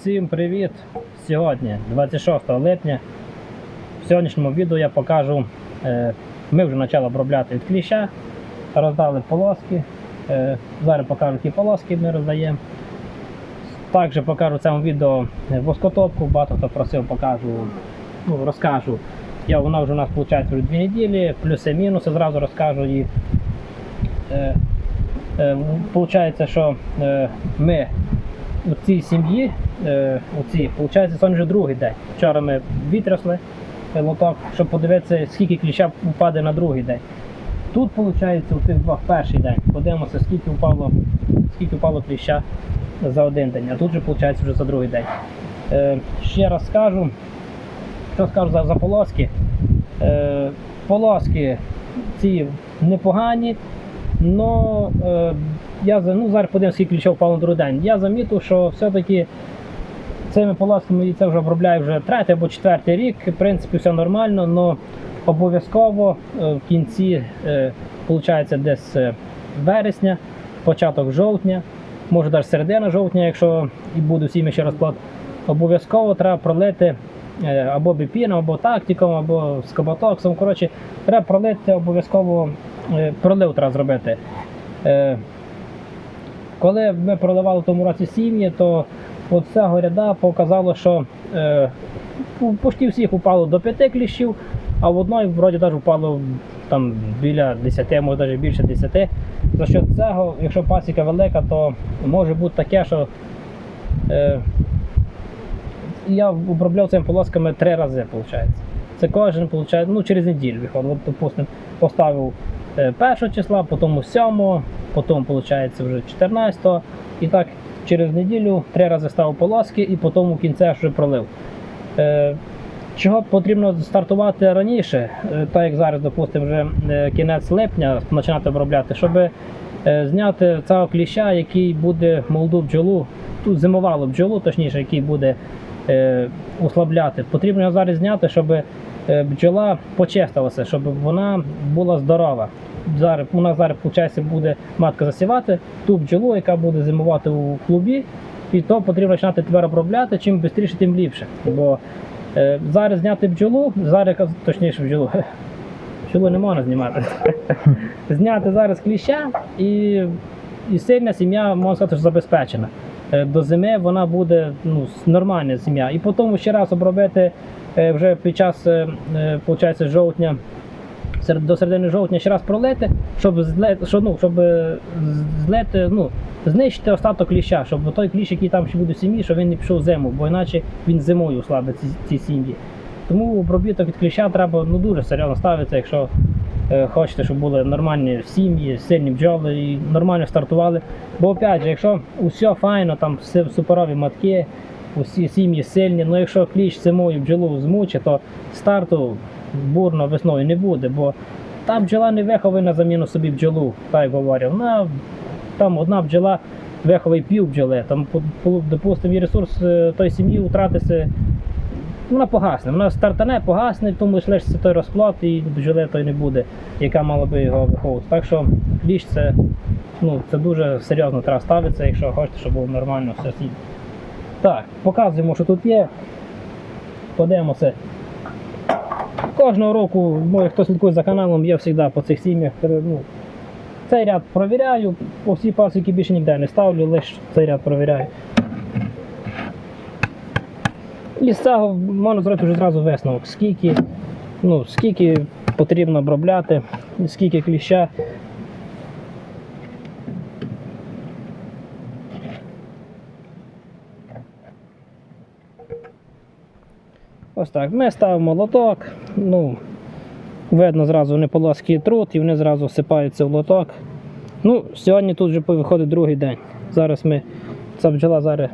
Всім привіт! Сьогодні 26 липня. В сьогоднішньому відео я покажу, е, ми вже почали обробляти від кліща, роздали полоски. Е, Зараз покажу, які полоски ми роздаємо. Також покажу в цьому відео воскотопку, багато хто просив, покажу, ну, розкажу. Я, вона вже у нас виходить вже дві неділі, плюси-мінуси, зразу розкажу їх. Е, е, Получається, що е, ми у цій сім'ї, е, цій, виходить, це вже другий день. Вчора ми витрясли е, лоток, щоб подивитися, скільки кліща впаде на другий день. Тут, виходить, у цих двох перший день. Подивимося, скільки впало, скільки впало кліща за один день, а тут же виходить вже за другий день. Е, ще раз скажу, що скажу за, за полоски. Е, полоски ці непогані, но е, я ну, зараз подивимося, скільки ключов впало на другий день. Я замітив, що все-таки цими полосками це вже обробляю вже третій або четвертий рік. В принципі, все нормально, але обов'язково е, в кінці, е, виходить, десь е, вересня, початок жовтня, може навіть середина жовтня, якщо і буде всім ще розклад, обов'язково треба пролити е, або біпіном, або тактиком, або скоботоксом. Коротше, треба пролити обов'язково е, пролив треба зробити. Е, коли ми проливали в тому році сім'ї, то от цього ряда показало, що е, почти всіх упало до 5 кліщів, а в одної вроді навіть впало там біля 10, може навіть більше 10. За що цього, якщо пасіка велика, то може бути таке, що е, я обробляв цими полосками три рази, виходить. Це кожен, виходить, ну, через неділю виходить. От, допустим, поставив е, першого числа, потім 7, потім, виходить, вже 14 і так через неділю три рази ставив полоски і потім у кінці вже пролив. Е, чого потрібно стартувати раніше, е, так як зараз, допустимо, вже е, кінець липня починати обробляти, щоб зняти цього кліща, який буде молоду бджолу, тут зимувалу бджолу, точніше, який буде ослабляти. Потрібно його зараз зняти, щоб бджола почистилася, щоб вона була здорова. Зараз нас зараз виходить, буде матка засівати ту бджолу, яка буде зимувати у клубі, і то потрібно починати тепер обробляти. Чим швидше, тим ліпше. Бо е, зараз зняти бджолу, зараз точніше бджолу. Бджолу не можна знімати. зняти зараз кліща і, і сильна сім'я, можна сказати, що забезпечена. Е, До зими вона буде ну, нормальна сім'я. І потім ще раз обробити е, вже під час е, жовтня, до середини жовтня ще раз пролити, щоб злити, щоб, ну, щоб е, ну, знищити остаток кліща, щоб той кліщ, який там ще буде в сім'ї, щоб він не пішов зиму, бо іначе він зимою ослабить ці, ці сім'ї. Тому обробіток від кліща треба ну, дуже серйозно ставитися, якщо е, хочете, щоб були нормальні сім'ї, сильні бджоли і нормально стартували. Бо опять же, якщо усе файно, там суперові матки, усі сім'ї сильні, ну якщо кліщ зимою бджолу змучить, то старту бурно весною не буде, бо та бджола не виховує на заміну собі бджолу, так говорю. Вона там одна бджола виховує пів бджоли, там, допустимо, і ресурс е, тої сім'ї втратиться вона погасне. Вона стартане, погасне, тому лишиться той розплод і бджоли той не буде, яка мала би його виховувати. Так що кліщ це, ну, це дуже серйозно треба ставитися, якщо хочете, щоб було нормально все. Так, показуємо, що тут є. Подивимося. Кожного року, може, хто слідкує за каналом, я завжди по цих сім'ях. Ну, цей ряд провіряю, по всі пасіки більше ніде не ставлю, лише цей ряд провіряю. І з цього можна зробити вже зразу висновок, скільки, ну, скільки потрібно обробляти, скільки кліща. Ось так. Ми ставимо лоток. Ну, видно, зразу вони полоски трут і вони зразу всипаються в лоток. Ну, сьогодні тут вже виходить другий день. Зараз ми, ця бджола зараз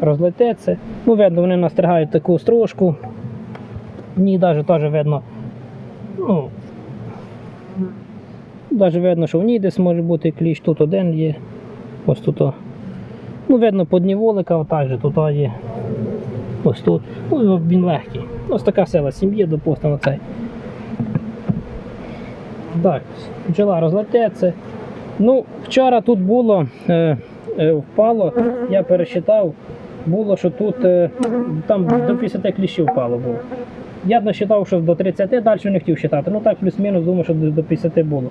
розлетиться. Ну, видно, вони настригають таку стружку. Ні, навіть теж видно. Ну, навіть видно, що в ній десь може бути кліщ, тут один є. Ось тут. Ну, видно, по дні вулика, отак же тут є. Ось тут. Ну, він легкий. Ось така сила сім'ї, допустимо, цей. Так, бджола розлететься. Ну, вчора тут було, е, е, впало, я пересчитав, було, що тут е, там до 50 кліщів впало було. Я насчитав, що до 30, далі не хотів вважати. Ну так, плюс-мінус, думаю, що до 50 було.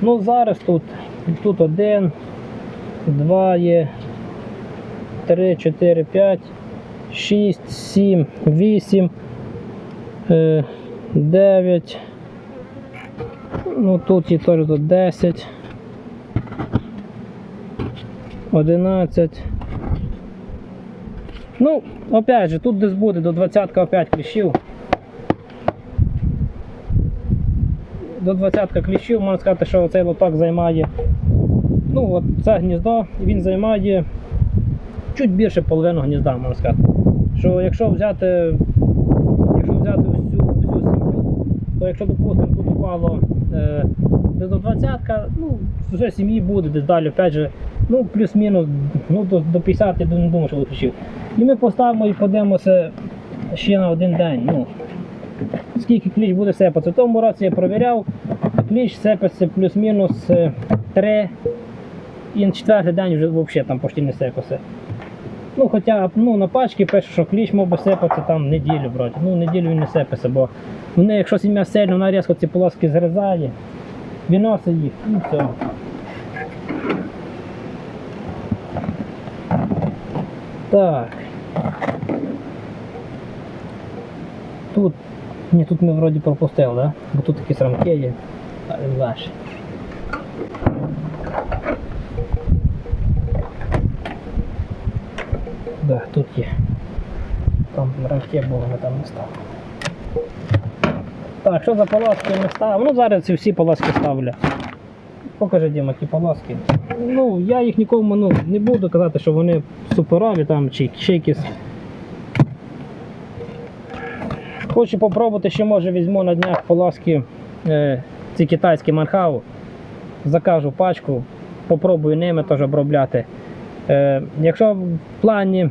Ну зараз тут, тут один, два є, три, чотири, п'ять, шість, сім, вісім, е, дев'ять. Ну тут є теж 10. 11. Ну, опять же, тут десь буде до 20 опять кліщів. До 20 кліщів, можна сказати, що цей лоток займає. Ну, от це гніздо, він займає чуть більше половину гнізда, можна сказати. Що якщо взяти, якщо взяти всю, всю сім'ю, то якщо, допустимо, тут упало е, десь до 20, ну, вже сім'ї буде десь далі, опять же, ну, плюс-мінус, ну, до, до 50, я не думаю, що виключив. І ми поставимо і подивимося ще на один день. Ну, скільки кліч буде сипатися. В тому році я провіряв, кліч сипеться плюс-мінус 3, і на четвертий день вже взагалі там почти не сипався. Ну, хоча ну, на пачці пише, що кліч мав би сипатися там неділю вроді. Ну, неділю він не сипеться, бо вони, якщо сім'я сильно, вона різко ці полоски зрізає, виносить їх і все. Так. Тут. Ні, тут ми вроді пропустили, да? Бо тут такі рамки є. А, Да, тут є. Там рамки були, ми там не ставили. Так, що за полоски ми ставимо? Ну зараз ці всі полоски ставлю. Покажи, Діма, ті полоски. Ну, я їх нікому ну, не буду казати, що вони суперові там чи ще якісь. Хочу попробувати, ще може візьму на днях полоски е, ці китайські манхау. Закажу пачку, попробую ними теж обробляти. Е, якщо в плані,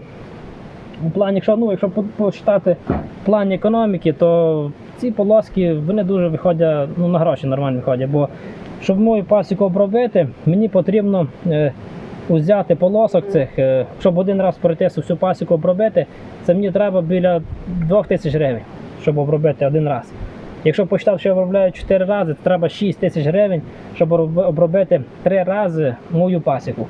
у плані, якщо, ну, якщо по- посчитати в економіки, то ці полоски вони дуже виходять, ну, на гроші нормально виходять. Бо щоб мою пасіку обробити, мені потрібно е, взяти полосок цих, е, щоб один раз пройти всю пасіку обробити, це мені треба біля 2000 гривень, щоб обробити один раз. Якщо почитав, що я обробляю 4 рази, то треба 6 тисяч гривень, щоб обробити 3 рази мою пасіку.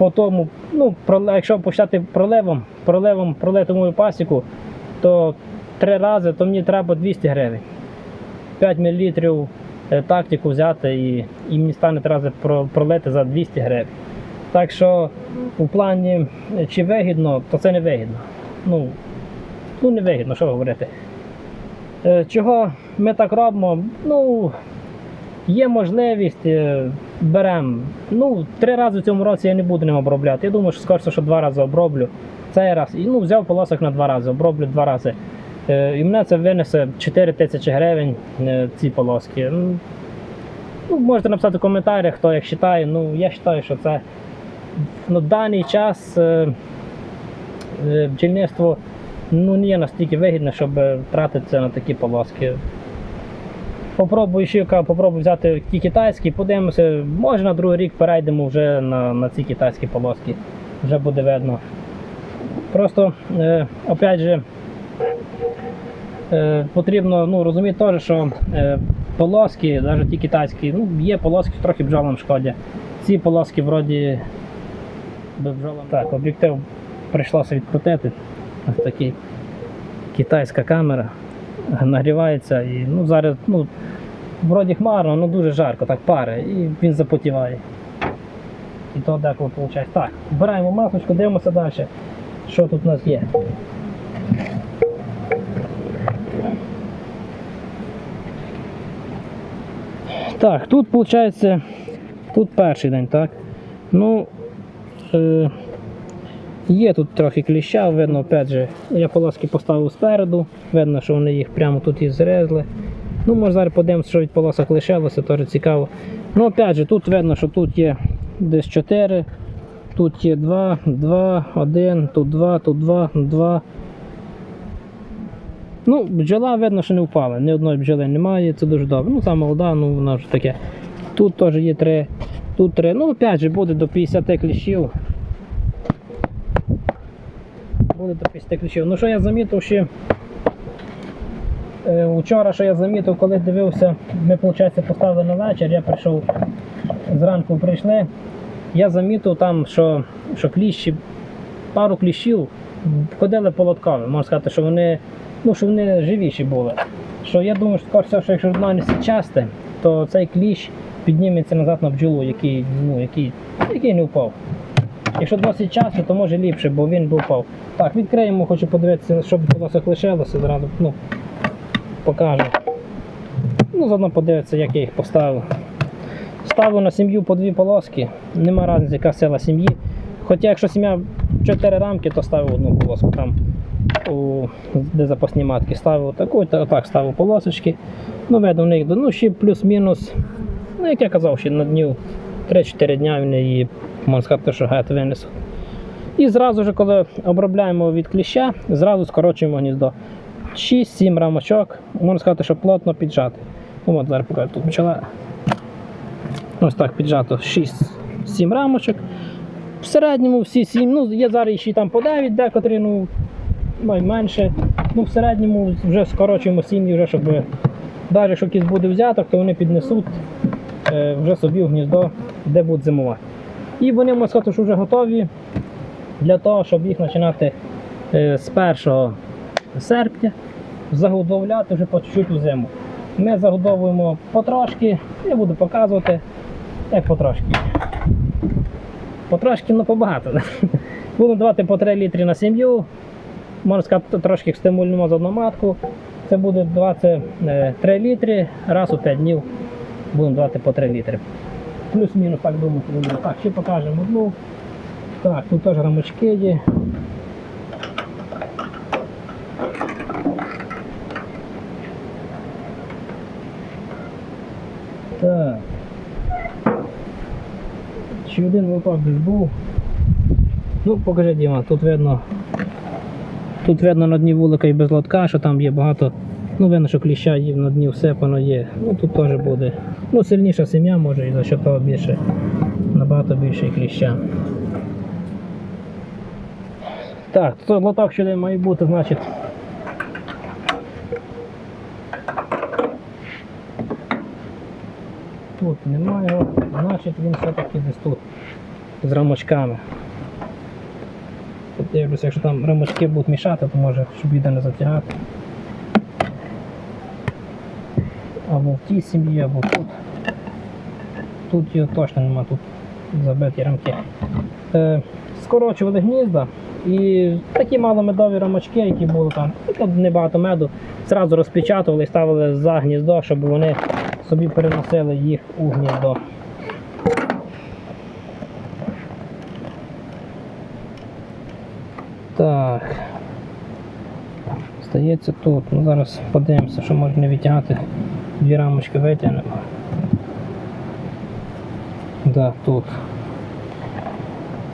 По тому, ну, якщо почитати проливом, проливом пролити пасіку, то 3 рази, то мені треба 200 гривень. 5 мл е, тактику взяти і, і мені стане три рази пролити за 200 гривень. Так що у плані е, чи вигідно, то це не вигідно. Ну, ну не вигідно, що говорити. Е, Чого ми так робимо? Ну, є можливість, е, беремо. Ну, три рази в цьому році я не буду ним обробляти. Я думаю, що скоріше, що два рази оброблю. Цей раз. І ну, взяв полосок на два рази, оброблю два рази. Е, І мене це винесе 4 тисячі гривень е, ці полоски. Ну, можете написати в коментарях, хто як вважає. Ну, я вважаю, що це на даний час бджільництво ну, не є настільки вигідне, щоб тратитися на такі полоски. Попробую ще попробую взяти ті китайські, подивимося, може на другий рік перейдемо вже на, на ці китайські полоски. Вже буде видно. Просто, е, опять же, е, потрібно ну, розуміти теж, що е, полоски, навіть ті китайські, ну, є полоски, трохи бджолам шкодять. Ці полоски вроді бджолам. Так, об'єктив прийшлося відкрутити. Ось такий китайська камера. Нагрівається і ну, зараз ну, вроді хмарно, але дуже жарко, так пари, і він запотіває. І то деколи виходить. Так, вбираємо масочку, дивимося далі, що тут у нас є. Так, тут виходить, тут перший день, так? Ну, е, є тут трохи кліща, видно, опять же, я полоски поставив спереду, видно, що вони їх прямо тут і зрезли. Ну, може зараз подивимося, що від полосок лишилося, теж цікаво. Ну, опять же, тут видно, що тут є десь 4, тут є 2, 2, 1, тут 2, тут 2, 2. Ну, бджола видно, що не впала. Ні одної бджоли немає, це дуже добре. Ну, та молода, ну вона ж таке. Тут теж є 3, тут 3. Ну, опять же, буде до 50 кліщів. Буде до 50 ключів. Ну що я замітив ще. Е, Вчора, що я замітив, коли дивився, ми, виходить, поставили на вечір, я прийшов зранку прийшли. Я замітив там, що, що кліщі, пару кліщів ходили полотками. Можна сказати, що вони, ну, що вони живіші були. Що я думаю, що всього, що якщо не часте, то цей кліщ підніметься назад на бджолу, який, ну, який, який не впав. Якщо досить часто, то може ліпше, бо він би впав. Так, відкриємо, хочу подивитися, що в полосах лишилося, зразу ну, покажу. Ну, заодно подивитися, як я їх поставив. Ставлю на сім'ю по дві полоски, нема різниці, яка сила сім'ї. Хоча якщо сім'я 4 рамки, то ставив одну полоску там, у, де запасні матки. Ставив таку, та так ставив полосочки. Ну, видно, в них ну, ще плюс-мінус, ну, як я казав, ще на днів 3-4 дня вони її, можна сказати, що гет винесуть. І зразу ж, коли обробляємо від кліща, зразу скорочуємо гніздо. 6-7 рамочок, можна сказати, що плотно піджати. Ну, от зараз покажу, тут почала. Ось так піджато 6-7 рамочок. В середньому всі 7, ну є зараз ще там по 9, декотрі, ну, менше. Ну, в середньому вже скорочуємо сім'ї, вже, щоб навіть якщо якийсь буде взяток, то вони піднесуть е, вже собі в гніздо, де будуть зимувати. І вони, можна сказати, що вже готові для того, щоб їх починати е, з 1 серпня загодовляти вже по чуть-чуть у зиму. Ми загодовуємо потрошки, я буду показувати, як потрошки. Потрошки, ну побагато. Будемо давати по 3 літри на сім'ю. Можна сказати, трошки стимульнемо з одну матку. Це буде 23 літри, раз у 5 днів будемо давати по 3 літри. Плюс-мінус, так думаю. Так, ще покажемо одну. Так, тут теж рамочки є. Так. Ще один випадок був. Ну, покажи, Діма, тут видно. Тут видно на дні вулика і без лотка, що там є багато. Ну, видно, що кліща є на дні всипано є. Ну тут теж буде. Ну, сильніша сім'я може і за що того більше. Набагато більше кліща. Так, то лоток сюди має бути, значить. Тут немає його, значить він все-таки десь тут з рамочками. Дивлюся, якщо там рамочки будуть мішати, то може, щоб їде не затягати. Або в тій сім'ї, або тут. Тут його точно нема, тут забиті рамки. Е, скорочували гнізда і такі маломедові рамочки, які були там, ну, тут небагато меду, зразу розпечатували і ставили за гніздо, щоб вони собі переносили їх у гніздо. Так. Стається тут. Ну, зараз подивимося, що можна відтягати. Дві рамочки витягнемо. Да, тут.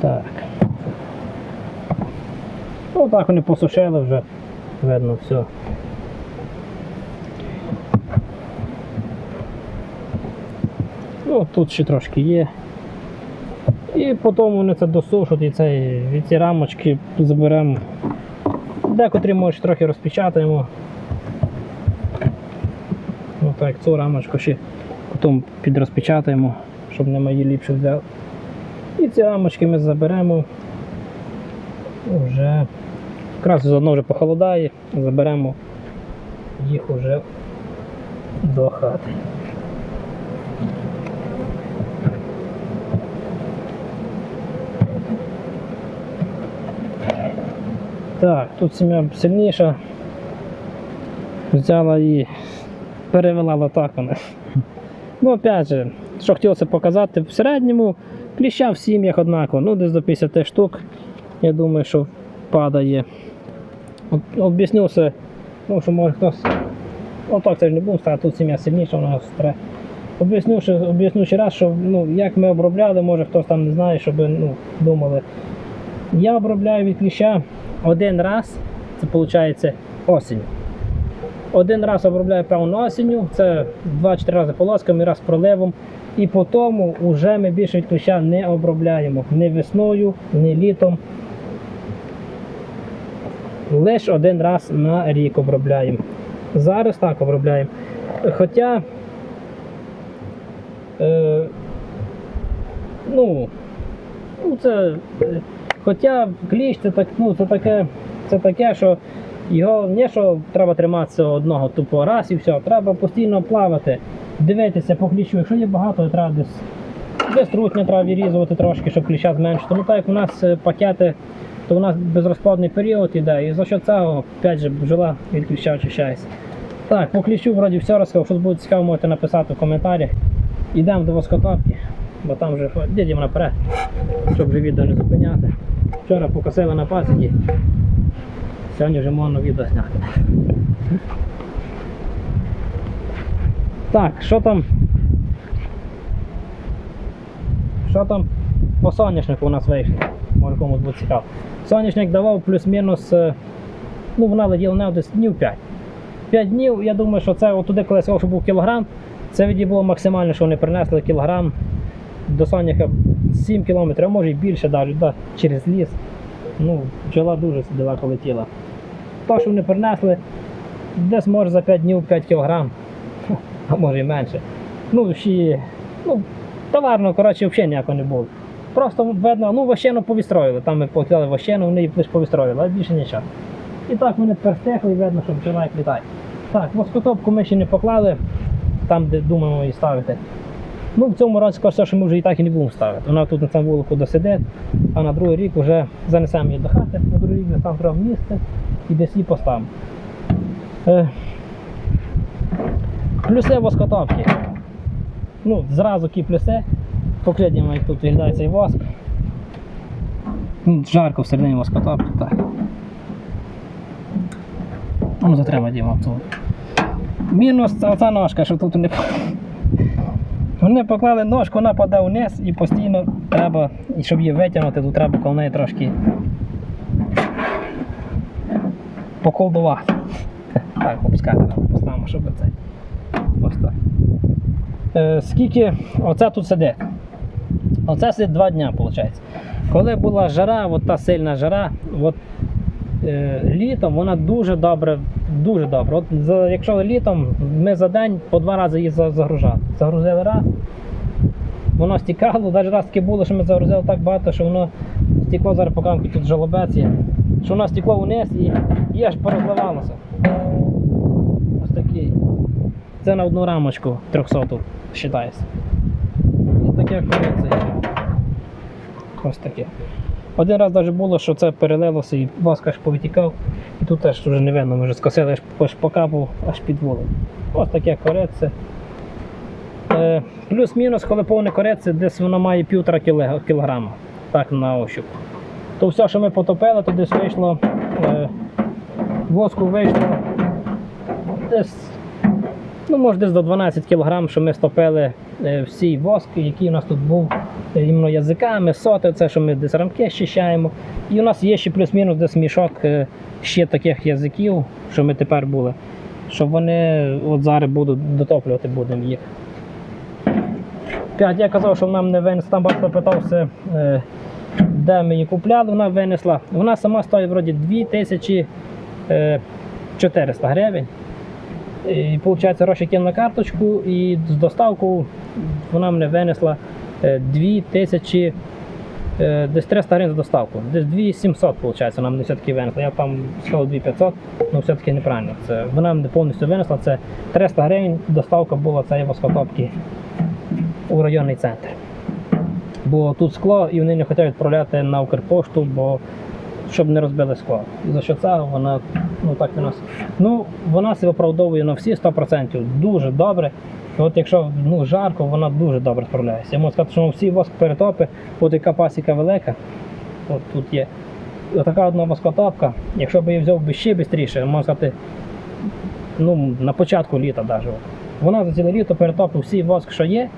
Так. Ну так вони посушили вже. Видно все. Тут ще трошки є. І потім вони це досушать і цей, від ці рамочки заберемо. Декотрі може трохи розпечатаємо. Ну цю рамочку ще потім підрозпечатаємо, щоб не мої ліпше взяли. І ці рамочки ми заберемо вже якраз заодно вже похолодає, заберемо їх уже до хати. Так, тут сім'я сильніша. Взяла і перевела латаками. Ну, опять же, що хотілося показати, в середньому кліща в сім'ях однаково, ну десь до 50 штук. Я думаю, що падає. От, Об'ясню все, ну, що може хтось. Ну так це ж не будемо ставити, тут сім'я сильніша, вона стре. Об'ясню ще раз, що ну, як ми обробляли, може хтось там не знає, щоб ну, думали. Я обробляю від кліща один раз, це виходить осінь. Один раз обробляю певно осінню, це 2-4 рази полосками, раз проливом. І по тому вже ми більше від кліща не обробляємо ні весною, ні літом. лише один раз на рік обробляємо. Зараз так обробляємо. Хоча, е, ну, ну це, е, хоча кліщ це, так, ну, це, таке, це таке, що його не що треба триматися одного тупо раз і все. Треба постійно плавати, дивитися по кліщу. Якщо є багато, то треба десь десь трутня треба вирізувати трошки, щоб кліща зменшити. Ну так як у нас е, пакети, то у нас безрозплодний період іде, і за що цього, опять же, бджола від кліща очищається. Так, по кліщу вроді все розказав. Що буде цікаво, можете написати в коментарях. Йдемо до воскотопки, бо там вже дідемо наперед, щоб вже відео не зупиняти. Вчора покосили на пасіки. Сьогодні вже можна відео зняти. Так, що там? Що там по соняшнику у нас вийшло? Може комусь буде цікаво. Соняшник давав плюс-мінус, е, ну вона летіла не десь днів 5. 5 днів, я думаю, що це отуди, коли я був кілограм, це віді було максимально, що вони принесли кілограм до соняха 7 кілометрів, а може і більше навіть да, через ліс. Ну, бджола дуже далеко летіла. То, що вони принесли, десь може за 5 днів 5 кілограм, а може і менше. Ну, ще, ну, товарно, коротше, взагалі ніякого не було. Просто видно, ну, вощену повістроїли. Там ми покидали вощену, вони її лише повістроїли, а більше нічого. І так вони тепер видно, що бджола як літає. Так, воскотопку ми ще не поклали, там, де думаємо її ставити. Ну, в цьому році кажеться, що ми вже і так і не будемо ставити. Вона тут на цьому вулику досидить, а на другий рік вже занесемо її до хати, на другий рік там треба місце і десь її поставимо. Е, плюси воскотопки. Ну, зразу які плюси. Поглядімо, як тут виглядає цей воск. Ну, жарко всередині воскотопки, так. Ну, затримай Діма тут. Мінус це ножка, що тут не вони поклали ножку, вона паде вниз і постійно треба, і щоб її витягнути, то треба коло неї трошки поколдувати. Так, опускати треба поставимо, щоб це. Ось так. Е, скільки оце тут сидить? Оце сидить два дня, виходить. Коли була жара, от та сильна жара, от, літом вона дуже добре, дуже добре. От за, якщо літом ми за день по два рази її загружали. Загрузили раз, воно стікало, навіть раз таке було, що ми загрузили так багато, що воно стекло зараз по камки тут жолобець є, що воно стекло вниз і, і аж порозливалося. Ось такий. Це на одну рамочку 300 вважається. І таке кориця. Ось таке. Один раз навіть було, що це перелилося і воск аж повитікав, і тут теж вже не видно, ми вже скосили, аж, аж покапав аж під вулик. Ось таке корице. Е, плюс-мінус, коли повне корице, десь воно має півтора кілограма, так на ощуп. То все, що ми потопили, то десь вийшло, е, воску вийшло десь, ну може десь до 12 кг, що ми стопили е, всій воск, який у нас тут був е, іменно язиками, соти, це що ми десь рамки щищаємо. І у нас є ще плюс-мінус десь мішок е, ще таких язиків, що ми тепер були. Що вони от зараз будуть дотоплювати будемо їх. Я казав, що нам не винесли, там батько питався, де ми її купляли, вона винесла. Вона сама стоїть вроді 2400 гривень. І виходить, гроші кинув на карточку і з доставку вона мене винесла е, 2000, е, десь 300 гривень за доставку. Десь 2700, виходить, вона мене все-таки винесла. Я там сказав 2500, але все-таки неправильно. Це, вона мене повністю винесла, це 300 гривень доставка була цієї воскотопки у районний центр. Бо тут скло і вони не хочуть відправляти на Укрпошту, бо щоб не розбили скло. І за що це вона ну так нас. Ну, вона себе оправдовує на всі 100%. Дуже добре. І От якщо ну, жарко, вона дуже добре справляється. Я можу сказати, що всі воск перетопи, от яка пасіка велика, от тут є. І Отака одна воскотопка, якщо б її взяв би ще швидше, можна сказати, ну, на початку літа навіть. Вона за ціле літо перетопив всі воск, що є.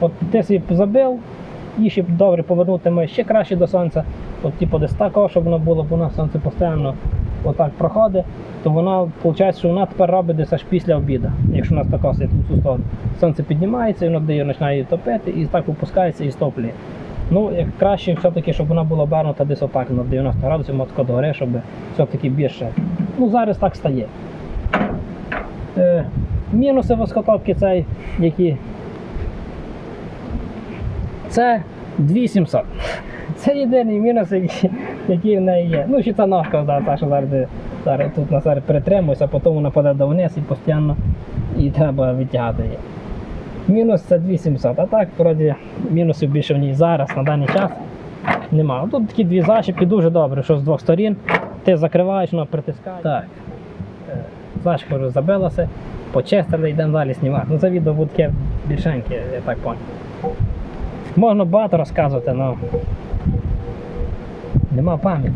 От ти собі забив, і щоб добре повернути ми ще краще до сонця. От типу десь такого, щоб воно було, бо у нас сонце постійно отак проходить, то вона виходить, що вона тепер робить десь аж після обіду, якщо у нас така сторону. Сонце піднімається, і воно дає починає топити, і так випускається і стоплює. Ну, як краще все-таки, щоб вона була обернута десь отак на 90 градусів мотко догори, щоб все-таки більше. Ну, зараз так стає. Е, мінуси воскотопки цей, які. Це 2700. Це єдиний мінус, який, який в неї є. Ну, ще ця ножка да, та, що зараз, зараз тут на зараз перетримується, а потім вона паде донизу і постійно і треба відтягати її. Мінус це 2700, а так, вроді, мінусів більше в ній зараз, на даний час, немає. Тут такі дві защіпки дуже добре, що з двох сторін. Ти закриваєш, воно притискає. Так. Е, Защіпка вже забилася, почистили, йдемо далі знімати. Ну, це відео буде таке більшеньке, я так понял. Можна багато розказувати, але нема пам'яті.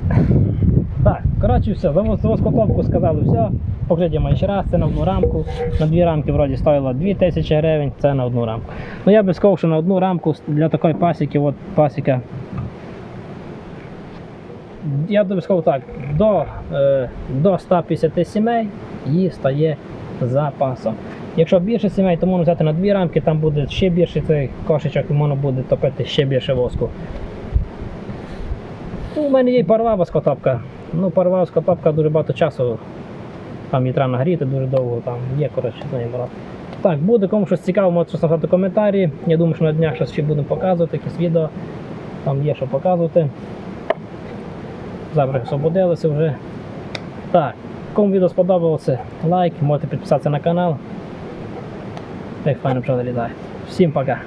Так, коротше, все, за воскотопку сказали все. Покриття ще раз, це на одну рамку. На дві рамки вроді стоїло 2000 гривень, це на одну рамку. Ну я би сказав, що на одну рамку для такої пасіки, от пасіка. Я би сказав так, до, е, до 150 сімей її стає запасом. Якщо більше сімей, то можна взяти на дві рамки, там буде ще більше цей кошечок, і можна буде топити ще більше воску. Ну, у мене є і парова воскотопка. Ну, парова воскотопка дуже багато часу. Там її нагріти дуже довго, там є, коротше, з нею брат. Так, буде кому щось цікаво, можете написати коментарі. Я думаю, що на днях щось ще будемо показувати, якісь відео. Там є що показувати. Завтра освободилися вже. Так, кому відео сподобалося, лайк, можете підписатися на канал. Як файно пчоли літає. Всім пока.